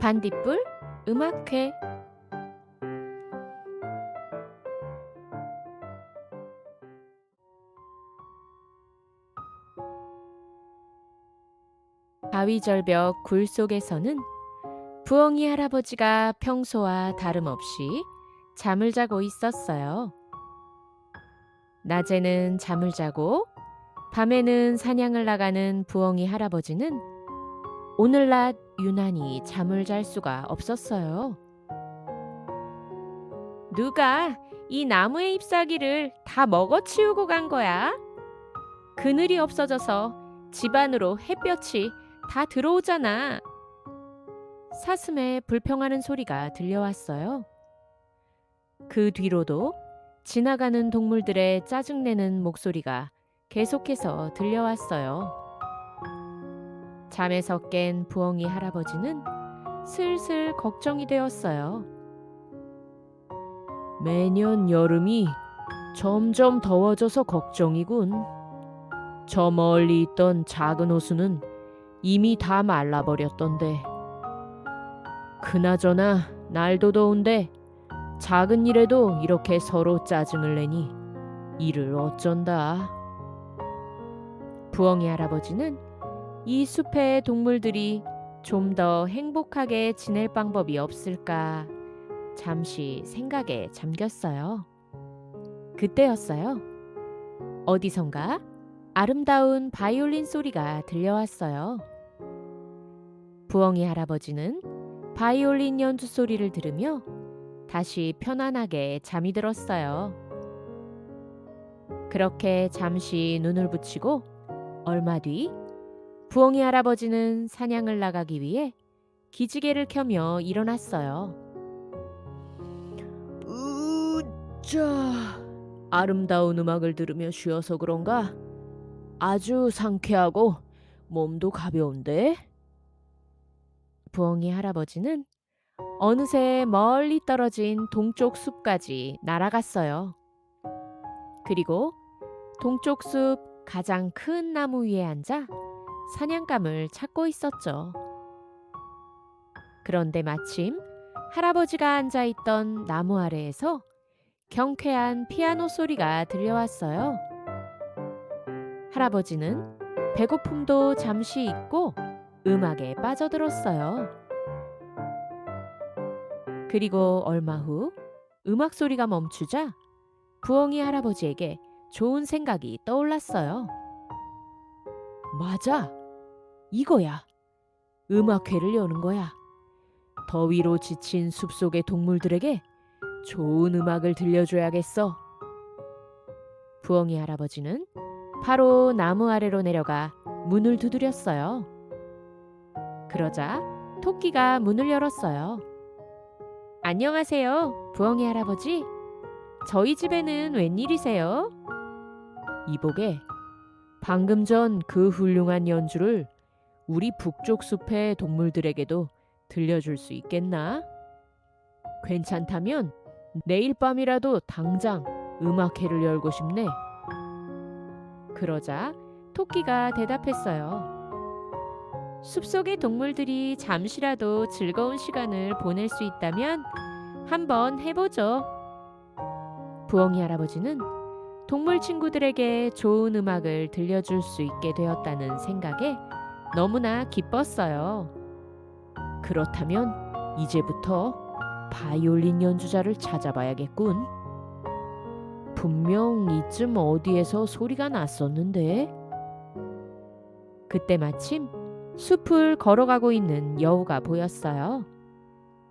반딧불 음악회 바위절벽 굴 속에서는 부엉이 할아버지가 평소와 다름없이 잠을 자고 있었어요. 낮에는 잠을 자고 밤에는 사냥을 나가는 부엉이 할아버지는 오늘날 유난히 잠을 잘 수가 없었어요. 누가 이 나무의 잎사귀를 다 먹어치우고 간 거야? 그늘이 없어져서 집 안으로 햇볕이 다 들어오잖아. 사슴의 불평하는 소리가 들려왔어요. 그 뒤로도 지나가는 동물들의 짜증내는 목소리가 계속해서 들려왔어요. 잠에서 깬 부엉이 할아버지는 슬슬 걱정이 되었어요. 매년 여름이 점점 더워져서 걱정이군. 저 멀리 있던 작은 호수는 이미 다 말라버렸던데. 그나저나 날도 더운데 작은 일에도 이렇게 서로 짜증을 내니 이를 어쩐다. 부엉이 할아버지는 이 숲의 동물들이 좀 더 행복하게 지낼 방법이 없을까 잠시 생각에 잠겼어요. 그때였어요. 어디선가 아름다운 바이올린 소리가 들려왔어요. 부엉이 할아버지는 바이올린 연주 소리를 들으며 다시 편안하게 잠이 들었어요. 그렇게 잠시 눈을 붙이고 얼마 뒤 부엉이 할아버지는 사냥을 나가기 위해 기지개를 켜며 일어났어요. 으짜 아름다운 음악을 들으며 쉬어서 그런가 아주 상쾌하고 몸도 가벼운데 부엉이 할아버지는 어느새 멀리 떨어진 동쪽 숲까지 날아갔어요. 그리고 동쪽 숲 가장 큰 나무 위에 앉아 사냥감을 찾고 있었죠. 그런데 마침 할아버지가 앉아 있던 나무 아래에서 경쾌한 피아노 소리가 들려왔어요. 할아버지는 배고픔도 잠시 잊고 음악에 빠져들었어요. 그리고 얼마 후 음악 소리가 멈추자 부엉이 할아버지에게 좋은 생각이 떠올랐어요. 맞아. 이거야. 음악회를 여는 거야. 더위로 지친 숲속의 동물들에게 좋은 음악을 들려줘야겠어. 부엉이 할아버지는 바로 나무 아래로 내려가 문을 두드렸어요. 그러자 토끼가 문을 열었어요. 안녕하세요, 부엉이 할아버지. 저희 집에는 웬일이세요? 이보게, 방금 전 그 훌륭한 연주를 우리 북쪽 숲의 동물들에게도 들려줄 수 있겠나? 괜찮다면 내일 밤이라도 당장 음악회를 열고 싶네. 그러자 토끼가 대답했어요. 숲속의 동물들이 잠시라도 즐거운 시간을 보낼 수 있다면 한번 해보죠. 부엉이 할아버지는 동물 친구들에게 좋은 음악을 들려줄 수 있게 되었다는 생각에 너무나 기뻤어요. 그렇다면 이제부터 바이올린 연주자를 찾아봐야겠군. 분명 이쯤 어디에서 소리가 났었는데. 그때 마침 숲을 걸어가고 있는 여우가 보였어요.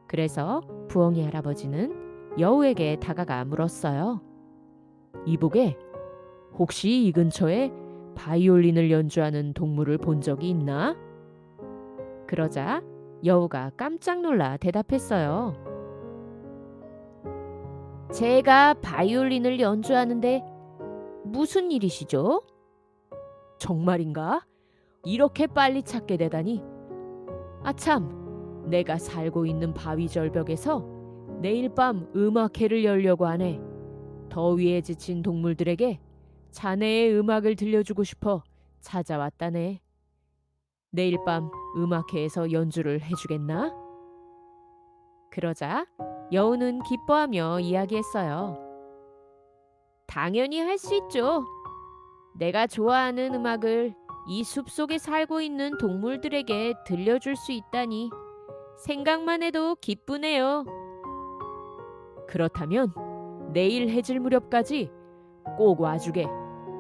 그래서 부엉이 할아버지는 여우에게 다가가 물었어요. 이보게, 혹시 이 근처에 바이올린을 연주하는 동물을 본 적이 있나? 그러자 여우가 깜짝 놀라 대답했어요. 제가 바이올린을 연주하는데 무슨 일이시죠? 정말인가? 이렇게 빨리 찾게 되다니. 아참, 내가 살고 있는 바위 절벽에서 내일 밤 음악회를 열려고 하네. 더위에 지친 동물들에게 자네의 음악을 들려주고 싶어 찾아왔다네. 내일 밤 음악회에서 연주를 해주겠나? 그러자 여우는 기뻐하며 이야기했어요. 당연히 할 수 있죠. 내가 좋아하는 음악을 이 숲 속에 살고 있는 동물들에게 들려줄 수 있다니 생각만 해도 기쁘네요. 그렇다면 내일 해질 무렵까지 꼭 와주게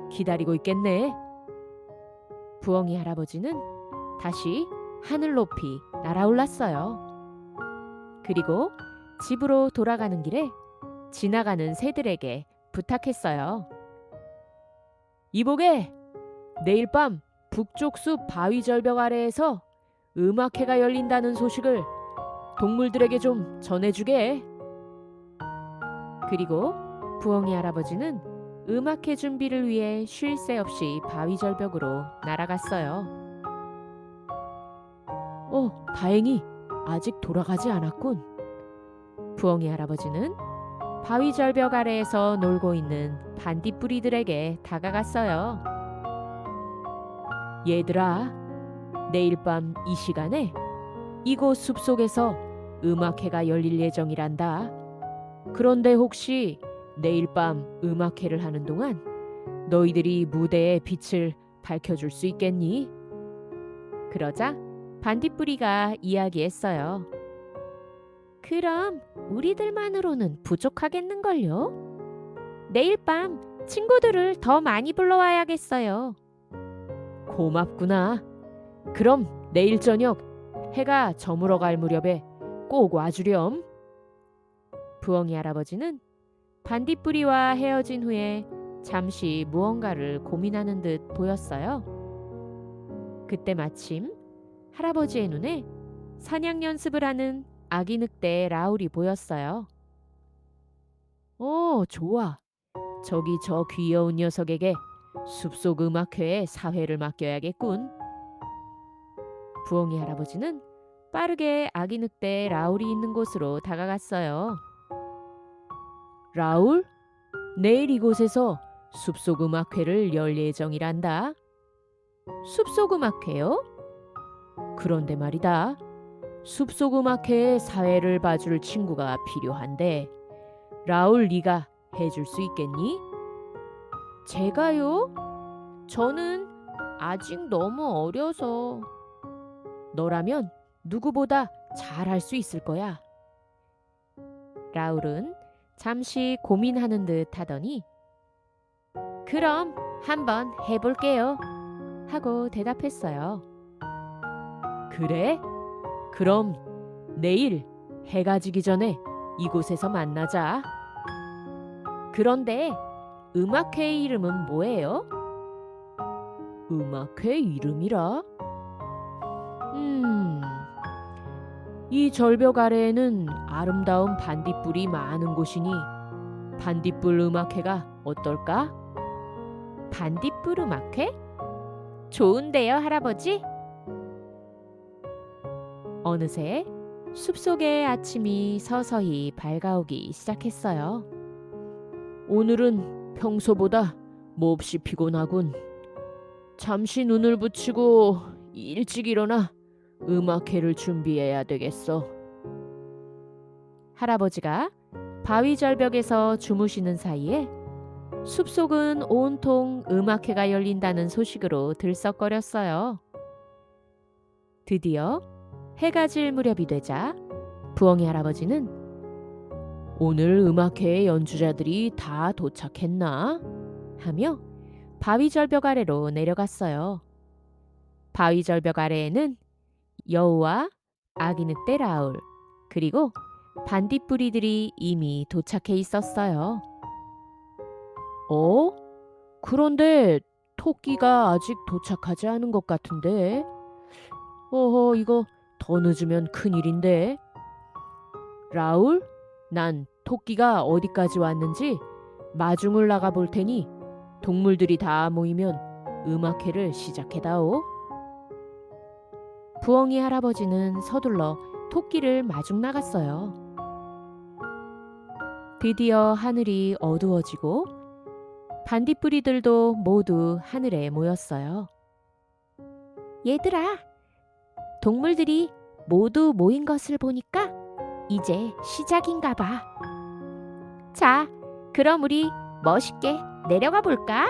기다리고 있겠네. 부엉이 할아버지는 다시 하늘 높이 날아올랐어요. 그리고 집으로 돌아가는 길에 지나가는 새들에게 부탁했어요. 이보게, 내일 밤 북쪽 숲 바위 절벽 아래에서 음악회가 열린다는 소식을 동물들에게 좀 전해주게. 그리고 부엉이 할아버지는 음악회 준비를 위해 쉴 새 없이 바위 절벽으로 날아갔어요. 어, 다행히 아직 돌아가지 않았군. 부엉이 할아버지는 바위 절벽 아래에서 놀고 있는 반딧불이들에게 다가갔어요. 얘들아, 내일 밤 이 시간에 이곳 숲속에서 음악회가 열릴 예정이란다. 그런데 혹시 내일 밤 음악회를 하는 동안 너희들이 무대의 빛을 밝혀줄 수 있겠니? 그러자 반딧불이가 이야기했어요. 그럼 우리들만으로는 부족하겠는걸요? 내일 밤 친구들을 더 많이 불러와야겠어요. 고맙구나. 그럼 내일 저녁 해가 저물어 갈 무렵에 꼭 와주렴. 부엉이 할아버지는 반딧불이와 헤어진 후에 잠시 무언가를 고민하는 듯 보였어요. 그때 마침 할아버지의 눈에 사냥 연습을 하는 아기 늑대 라울이 보였어요. 어, 좋아. 저기 저 귀여운 녀석에게 숲속 음악회에 사회를 맡겨야겠군. 부엉이 할아버지는 빠르게 아기 늑대 라울이 있는 곳으로 다가갔어요. 라울? 내일 이곳에서 숲속 음악회를 열 예정이란다. 숲속 음악회요? 그런데 말이다. 숲속 음악회에 사회를 봐줄 친구가 필요한데 라울 네가 해줄 수 있겠니? 제가요? 저는 아직 너무 어려서 너라면 누구보다 잘할 수 있을 거야. 라울은 잠시 고민하는 듯 하더니 그럼 한번 해볼게요. 하고 대답했어요. 그래? 그럼 내일 해가 지기 전에 이곳에서 만나자. 그런데 음악회의 이름은 뭐예요? 음악회 이름이라? 이 절벽 아래에는 아름다운 반딧불이 많은 곳이니 반딧불 음악회가 어떨까? 반딧불 음악회? 좋은데요, 할아버지? 어느새 숲속의 아침이 서서히 밝아오기 시작했어요. 오늘은 평소보다 몹시 피곤하군. 잠시 눈을 붙이고 일찍 일어나 음악회를 준비해야 되겠어. 할아버지가 바위 절벽에서 주무시는 사이에 숲속은 온통 음악회가 열린다는 소식으로 들썩거렸어요. 드디어 해가 질 무렵이 되자 부엉이 할아버지는 오늘 음악회의 연주자들이 다 도착했나? 하며 바위 절벽 아래로 내려갔어요. 바위 절벽 아래에는 여우와 아기 늑대 라울 그리고 반딧불이들이 이미 도착해 있었어요. 어? 그런데 토끼가 아직 도착하지 않은 것 같은데. 어허, 이거 더 늦으면 큰일인데. 라울, 난 토끼가 어디까지 왔는지 마중을 나가 볼 테니 동물들이 다 모이면 음악회를 시작해다오. 부엉이 할아버지는 서둘러 토끼를 마중 나갔어요. 드디어 하늘이 어두워지고 반딧불이들도 모두 하늘에 모였어요. 얘들아, 동물들이 모두 모인 것을 보니까 이제 시작인가 봐. 자, 그럼 우리 멋있게 내려가 볼까?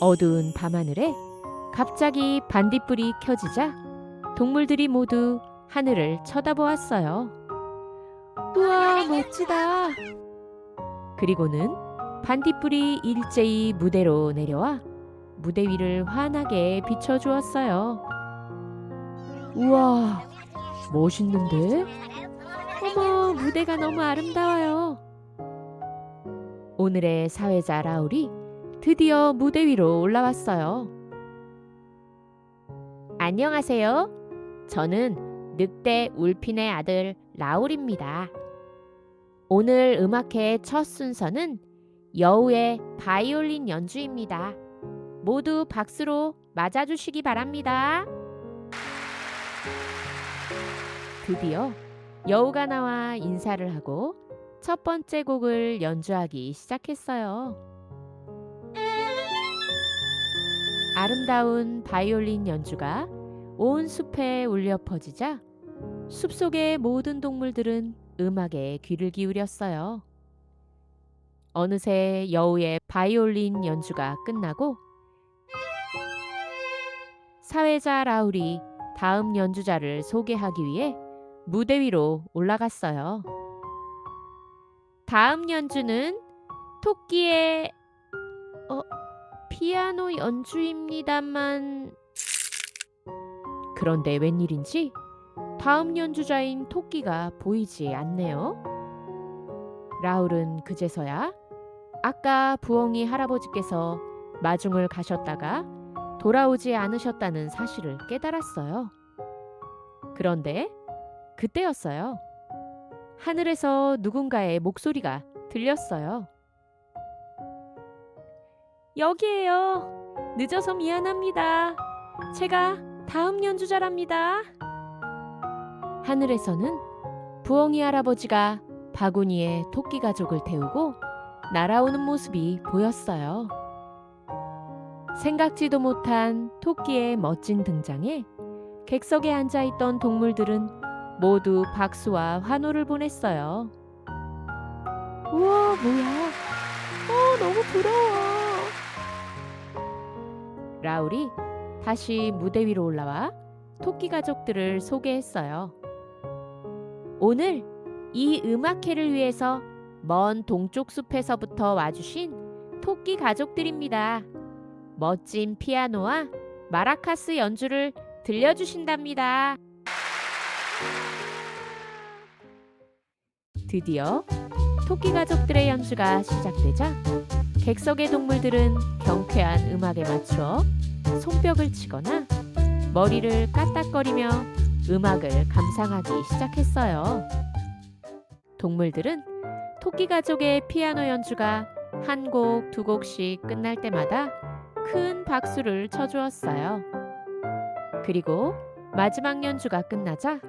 어두운 밤하늘에 갑자기 반딧불이 켜지자 동물들이 모두 하늘을 쳐다보았어요. 우와, 멋지다. 그리고는 반딧불이 일제히 무대로 내려와 무대 위를 환하게 비춰주었어요. 우와, 멋있는데? 어머, 무대가 너무 아름다워요. 오늘의 사회자 라울이 드디어 무대 위로 올라왔어요. 안녕하세요. 저는 늑대 울핀의 아들 라울입니다. 오늘 음악회 첫 순서는 여우의 바이올린 연주입니다. 모두 박수로 맞아주시기 바랍니다. 드디어 여우가 나와 인사를 하고 첫 번째 곡을 연주하기 시작했어요. 아름다운 바이올린 연주가 온 숲에 울려 퍼지자 숲속의 모든 동물들은 음악에 귀를 기울였어요. 어느새 여우의 바이올린 연주가 끝나고 사회자 라울이 다음 연주자를 소개하기 위해 무대 위로 올라갔어요. 다음 연주는 토끼의 어 피아노 연주입니다만 그런데 웬일인지 다음 연주자인 토끼가 보이지 않네요. 라울은 그제서야 아까 부엉이 할아버지께서 마중을 가셨다가 돌아오지 않으셨다는 사실을 깨달았어요. 그런데 그때였어요. 하늘에서 누군가의 목소리가 들렸어요. 여기에요. 늦어서 미안합니다. 제가 다음 연주자랍니다. 하늘에서는 부엉이 할아버지가 바구니에 토끼 가족을 태우고 날아오는 모습이 보였어요. 생각지도 못한 토끼의 멋진 등장에 객석에 앉아 있던 동물들은 모두 박수와 환호를 보냈어요. 우와, 뭐야? 어, 너무 부러워. 라울이 다시 무대 위로 올라와 토끼 가족들을 소개했어요. 오늘 이 음악회를 위해서 먼 동쪽 숲에서부터 와주신 토끼 가족들입니다. 멋진 피아노와 마라카스 연주를 들려주신답니다. 드디어 토끼 가족들의 연주가 시작되자 객석의 동물들은 경쾌한 음악에 맞춰 손뼉을 치거나 머리를 까딱거리며 음악을 감상하기 시작했어요. 동물들은 토끼 가족의 피아노 연주가 한 곡, 두 곡씩 끝날 때마다 큰 박수를 쳐주었어요. 그리고 마지막 연주가 끝나자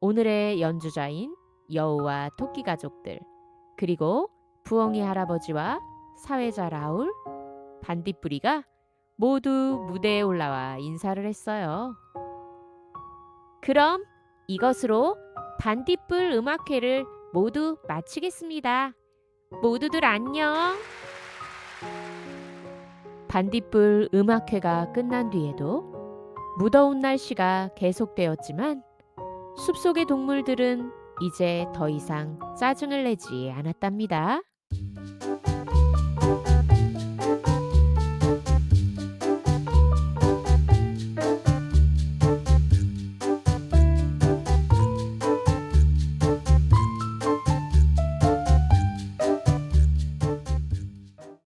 오늘의 연주자인 여우와 토끼 가족들, 그리고 부엉이 할아버지와 사회자 라울, 반딧불이가 모두 무대에 올라와 인사를 했어요. 그럼 이것으로 반딧불 음악회를 모두 마치겠습니다. 모두들 안녕. 반딧불 음악회가 끝난 뒤에도 무더운 날씨가 계속되었지만 숲속의 동물들은 이제 더 이상 짜증을 내지 않았답니다.